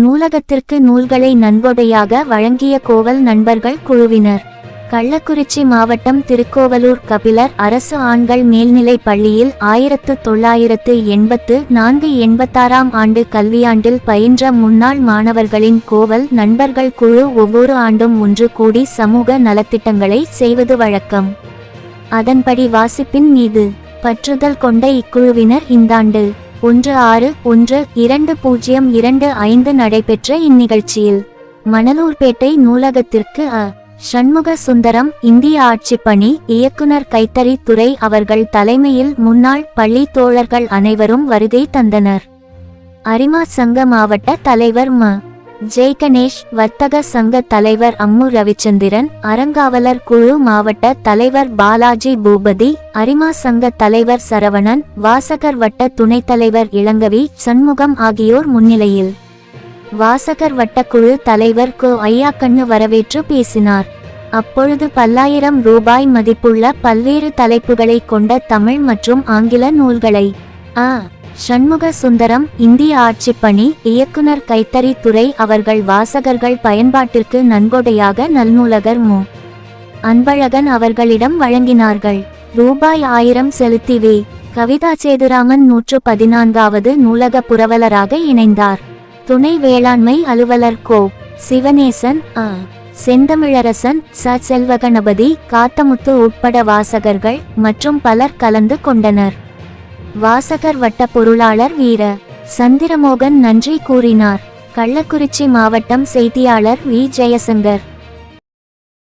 நூலகத்திற்கு நூல்களை நன்கொடையாக வழங்கிய கோவல் நண்பர்கள் குழுவினர். கள்ளக்குறிச்சி மாவட்டம் திருக்கோவலூர் கபிலர் அரசு ஆண்கள் மேல்நிலைப் பள்ளியில் ஆயிரத்து தொள்ளாயிரத்து எண்பத்து நான்கு எண்பத்தாறாம் ஆண்டு கல்வியாண்டில் பயின்ற முன்னாள் மாணவர்களின் கோவல் நண்பர்கள் குழு ஒவ்வொரு ஆண்டும் ஒன்று கூடி சமூக நலத்திட்டங்களை செய்வது வழக்கம். அதன்படி வாசிப்பின் மீது பற்றுதல் கொண்ட இக்குழுவினர் இந்தாண்டு ஒன்று ஆறு ஒன்று இரண்டு பூஜ்ஜியம் இரண்டு ஐந்து நடைபெற்ற இந்நிகழ்ச்சியில் மணலூர்பேட்டை நூலகத்திற்கு அ. சண்முக சுந்தரம் இந்திய ஆட்சிப்பணி இயக்குனர் கைத்தறி துறை அவர்கள் தலைமையில் முன்னாள் பள்ளி தோழர்கள் அனைவரும் வருகை தந்தனர். அரிமா சங்க மாவட்ட தலைவர் ம. ஜெய் கணேஷ் வர்த்தக சங்க தலைவர் அம்மு ரவிச்சந்திரன் அறங்காவலர் குழு மாவட்ட தலைவர் பாலாஜி பூபதி அரிமா சங்க தலைவர் சரவணன் வாசகர் வட்ட துணைத் தலைவர் இளங்கவி சண்முகம் ஆகியோர் முன்னிலையில். வாசகர் வட்டக்குழு தலைவர் கு. ஐயாக்கண்ணு வரவேற்று பேசினார். அப்பொழுது பல்லாயிரம் ரூபாய் மதிப்புள்ள பல்வேறு தலைப்புகளை கொண்ட தமிழ் மற்றும் ஆங்கில நூல்களை ஆ சண்முக சுந்தரம் இந்திய ஆட்சிப்பணி இயக்குனர் கைத்தறி துறை அவர்கள் வாசகர்கள் பயன்பாட்டிற்கு நன்கொடையாக நல்நூலகர் மு. அன்பழகன் அவர்களிடம் வழங்கினார்கள். ரூபாய் ஆயிரம் செலுத்தி வே. கவிதா சேதுராமன் நூற்று பதினான்காவது நூலக புரவலராக இணைந்தார். துணை வேளாண்மை அலுவலர் கோ. சிவனேசன் அ. செந்தமிழரசன் ச. செல்வகணபதி காத்தமுத்து உட்பட வாசகர்கள் மற்றும் பலர் கலந்து கொண்டனர். வாசகர் வட்ட பொருளாளர் வீர சந்திரமோகன் நன்றி கூறினார். கள்ளக்குறிச்சி மாவட்டம் செய்தியாளர் வி. ஜெயசங்கர்.